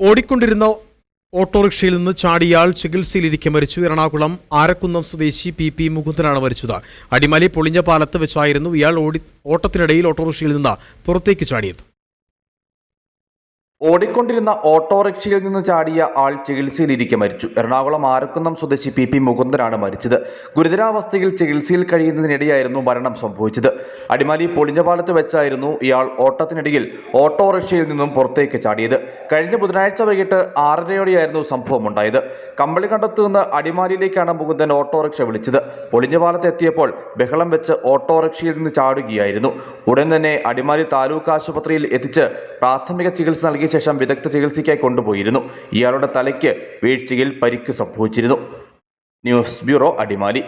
ഓടിക്കൊണ്ടിരുന്ന ഓട്ടോറിക്ഷയിൽ നിന്ന് ചാടിയാൾ ചികിത്സയിലിരിക്കെ മരിച്ചു. എറണാകുളം ആരക്കുന്നം സ്വദേശി പി പി മുകുന്ദനാണ് മരിച്ചത്. അടിമലി പൊളിഞ്ഞ പാലത്ത് വെച്ചായിരുന്നു ഇയാൾ ഓടി ഓട്ടത്തിനിടയിൽ ഓട്ടോറിക്ഷയിൽ നിന്ന് പുറത്തേക്ക് ചാടിയത്. ഓടിക്കൊണ്ടിരുന്ന ഓട്ടോറിക്ഷയിൽ നിന്ന് ചാടിയ ആൾ ചികിത്സയിലിരിക്കെ മരിച്ചു. എറണാകുളം ആരക്കുന്നം സ്വദേശി പി പി മുകുന്ദനാണ് മരിച്ചത്. ഗുരുതരാവസ്ഥയിൽ ചികിത്സയിൽ കഴിയുന്നതിനിടെയായിരുന്നു മരണം സംഭവിച്ചത്. അടിമാലി പൊളിഞ്ഞപാലത്ത് വെച്ചായിരുന്നു ഇയാൾ ഓട്ടത്തിനിടയിൽ ഓട്ടോറിക്ഷയിൽ നിന്നും പുറത്തേക്ക് ചാടിയത്. കഴിഞ്ഞ ബുധനാഴ്ച വൈകിട്ട് ആറരയോടെയായിരുന്നു സംഭവം ഉണ്ടായത് കമ്പളിക്കണ്ടത്ത് നിന്ന് അടിമാലിയിലേക്കാണ് മുകുന്ദൻ ഓട്ടോറിക്ഷ വിളിച്ചത്. പൊളിഞ്ഞപാലത്ത് എത്തിയപ്പോൾ ബഹളം വെച്ച് ഓട്ടോറിക്ഷയിൽ നിന്ന് ചാടുകയായിരുന്നു. ഉടൻ തന്നെ അടിമാലി താലൂക്ക് ആശുപത്രിയിൽ എത്തിച്ച് പ്രാഥമിക ചികിത്സ ശേഷം വിദഗ്ധ ചികിത്സയ്ക്കായി കൊണ്ടുപോയിരുന്നു. ഇയാളുടെ തലയ്ക്ക് വീഴ്ചയിൽ പരിക്ക് സംഭവിച്ചിരുന്നു. News bureau Adimali.